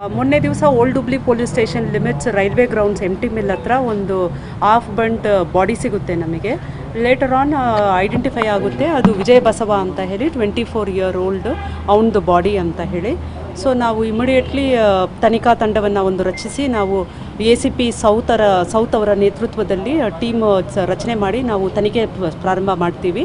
ಮೊನ್ನೆ ದಿವಸ old Hubli police station limits railway grounds M T mill ಹತ್ರ ಒಂದು ಆಫ್ ಬಂಟ್ ಬಾಡಿ ಸಿಗುತ್ತೆ ನಮಗೆ. ಲೇಟರ್ ಆನ್ ಐಡೆಂಟಿಫೈ ಆಗುತ್ತೆ. ಅದು ವಿಜಯ್ ಬಸವ ಅಂತ ಹೇಳಿ ಟ್ವೆಂಟಿ ಫೋರ್ ಇಯರ್ ಓಲ್ಡ್ ಅವನದು ಬಾಡಿ ಅಂತ ಹೇಳಿ. ಸೊ ನಾವು ಇಮಿಡಿಯೇಟ್ಲಿ ತನಿಖಾ ತಂಡವನ್ನು ಒಂದು ರಚಿಸಿ, ನಾವು ಎ ಸಿ ಪಿ ಸೌತರ ಸೌತ್ ಅವರ ನೇತೃತ್ವದಲ್ಲಿ ಟೀಮ್ ರಚನೆ ಮಾಡಿ ನಾವು ತನಿಖೆ ಪ್ರಾರಂಭ ಮಾಡ್ತೀವಿ.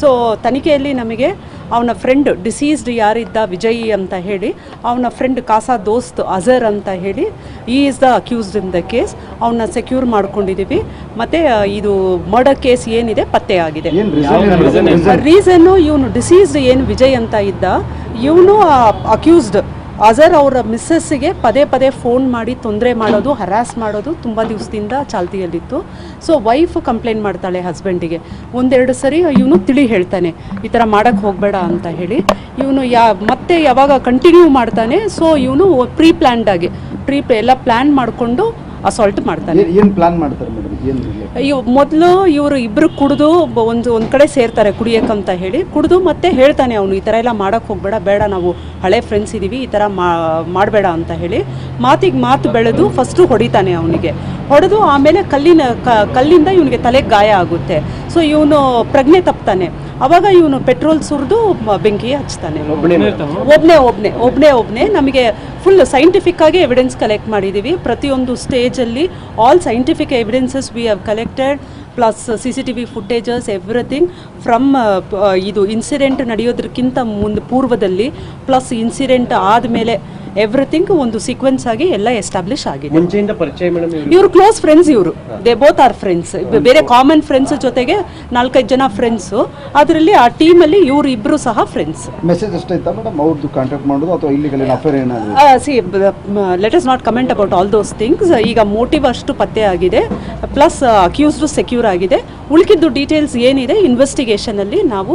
ಸೊ ತನಿಖೆಯಲ್ಲಿ ನಮಗೆ ಅವನ ಫ್ರೆಂಡ್ ಡಿಸೀಸ್ಡ್ ಯಾರಿದ್ದ ವಿಜಯ್ ಅಂತ ಹೇಳಿ ಅವನ ಫ್ರೆಂಡ್ ಕಾಸಾ ದೋಸ್ತ್ ಅಜರ್ ಅಂತ ಹೇಳಿ ಈ is the accused in the case ಅವನ್ನ ಸೆಕ್ಯೂರ್ ಮಾಡ್ಕೊಂಡಿದ್ದೀವಿ ಮತ್ತೆ ಇದು ಮರ್ಡರ್ ಕೇಸ್ ಏನಿದೆ ಪತ್ತೆ ಆಗಿದೆ. ರೀಸನ್ ರೀಸನ್ನು ಇವನು ಡಿಸೀಸ್ಡ್ ಏನು ವಿಜಯ್ ಅಂತ ಇದ್ದ ಇವನು ಅಕ್ಯೂಸ್ಡ್ ಅಜರ್ ಅವರ ಮಿಸ್ಸಸ್ಸಿಗೆ ಪದೇ ಪದೇ ಫೋನ್ ಮಾಡಿ ತೊಂದರೆ ಮಾಡೋದು, ಹರಾಸ್ ಮಾಡೋದು ತುಂಬ ದಿವಸದಿಂದ ಚಾಲ್ತಿಯಲ್ಲಿತ್ತು. ಸೊ ವೈಫ್ ಕಂಪ್ಲೇಂಟ್ ಮಾಡ್ತಾಳೆ ಹಸ್ಬೆಂಡಿಗೆ ಒಂದೆರಡು ಸರಿ ಇವನು ತಿಳಿ ಹೇಳ್ತಾನೆ, ಈ ಥರ ಮಾಡೋಕ್ಕೆ ಹೋಗಬೇಡ ಅಂತ ಹೇಳಿ. ಇವನು ಯಾ, ಮತ್ತೆ ಯಾವಾಗ ಕಂಟಿನ್ಯೂ ಮಾಡ್ತಾನೆ ಸೊ ಇವನು ಪ್ರೀ ಪ್ಲ್ಯಾನ್ಡ್ ಆಗಿ ಪ್ರೀ ಎಲ್ಲ ಪ್ಲ್ಯಾನ್ ಮಾಡಿಕೊಂಡು ಅಸಾಲ್ಟ್ ಮಾಡ್ತಾನೆ ಏನು ಪ್ಲಾನ್ ಮಾಡ್ತಾರೆ ಮೇಡಮ್ ಏನ್ relate? ಇವ್ ಮೊದಲು ಇವರು ಇಬ್ಬರು ಕುಡಿದು ಒಂದು ಒಂದು ಕಡೆ ಸೇರ್ತಾರೆ ಕುಡಿಯೋಕ್ಕಂತ ಹೇಳಿ. ಕುಡಿದು ಮತ್ತೆ ಹೇಳ್ತಾನೆ ಅವನು ಈ ಥರ ಎಲ್ಲ ಮಾಡೋಕ್ಕೆ ಹೋಗಬೇಡ ಬೇಡ ನಾವು ಹಳೆ ಫ್ರೆಂಡ್ಸ್ ಇದ್ದೀವಿ ಈ ಥರ ಮಾಡಬೇಡ ಅಂತ ಹೇಳಿ. ಮಾತಿಗೆ ಮಾತು ಬೆಳೆದು ಫಸ್ಟು ಹೊಡಿತಾನೆ ಅವನಿಗೆ. ಹೊಡೆದು ಆಮೇಲೆ ಕಲ್ಲಿನ ಕಲ್ಲಿಂದ ಇವನಿಗೆ ತಲೆಗೆ ಗಾಯ ಆಗುತ್ತೆ. ಸೊ ಇವನು ಪ್ರಜ್ಞೆ ತಪ್ತಾನೆ. ಅವಾಗ ಇವನು ಪೆಟ್ರೋಲ್ ಸುರಿದು ಬೆಂಕಿ ಹಚ್ತಾನೆ. ಒಬ್ಬನೇ ಒಬ್ನೇ ಒಬ್ಬನೇ ಒಬ್ಬನೇ ನಮಗೆ ಫುಲ್ ಸೈಂಟಿಫಿಕ್ ಆಗಿ ಎವಿಡೆನ್ಸ್ ಕಲೆಕ್ಟ್ ಮಾಡಿದ್ದೀವಿ ಪ್ರತಿಯೊಂದು ಸ್ಟೇಜಲ್ಲಿ all scientific evidences we have collected plus C C T V footages everything from ಇದು ಇನ್ಸಿಡೆಂಟ್ ನಡೆಯೋದಕ್ಕಿಂತ ಮುಂದೆ ಪೂರ್ವದಲ್ಲಿ ಪ್ಲಸ್ ಇನ್ಸಿಡೆಂಟ್ ಆದಮೇಲೆ ಎವ್ರಿಥಿಂಗ್ ಒಂದು ಸೀಕ್ವೆನ್ಸ್ ಆಗಿ ಎಲ್ಲ ಎಸ್ಟಾಬ್ಲಿಷ್ ಆಗಿದೆ. ಮುಂಚೆಯಿಂದ ಪರಿಚಯ ಮೇಡಮ್ ಇವರು? ಕ್ಲೋಸ್ ಫ್ರೆಂಡ್ಸ್ ಇವರು. ದೇ ಬೋತ್ ಆರ್ ಫ್ರೆಂಡ್ಸ್ ಬೇರೆ ಕಾಮನ್ ಫ್ರೆಂಡ್ಸ್ ಜೊತೆಗೆ ನಾಲ್ಕೈದು ಜನ ಫ್ರೆಂಡ್ಸು ಅದರಲ್ಲಿ ಆ ಟೀಮಲ್ಲಿ ಇವರು ಇಬ್ರು ಸಹ ಫ್ರೆಂಡ್ಸ್ ಮೆಸೇಜ್ ಅಷ್ಟೈತಾ ಮೇಡಮ್ ಅವ್ರದ್ದು ಕಾಂಟ್ಯಾಕ್ಟ್ ಮಾಡೋದು ಅಥವಾ ಇಲ್ಲಿಗಲ್ ಅಫೇರ್ ಏನಾದ್ರು? See let us not comment about all those things ಈಗ ಮೋಟಿವ್ ಅಷ್ಟು ಪತ್ತೆ ಆಗಿದೆ. ಪ್ಲಸ್ ಅಕ್ಯೂಸ್ಡು ಸೆಕ್ಯೂರ್ ಆಗಿದೆ. ಉಳಿಕಿದ್ದು ಡೀಟೇಲ್ಸ್ ಏನಿದೆ? ಇನ್ವೆಸ್ಟಿಗೇಷನ್ ಅಲ್ಲಿ ನಾವು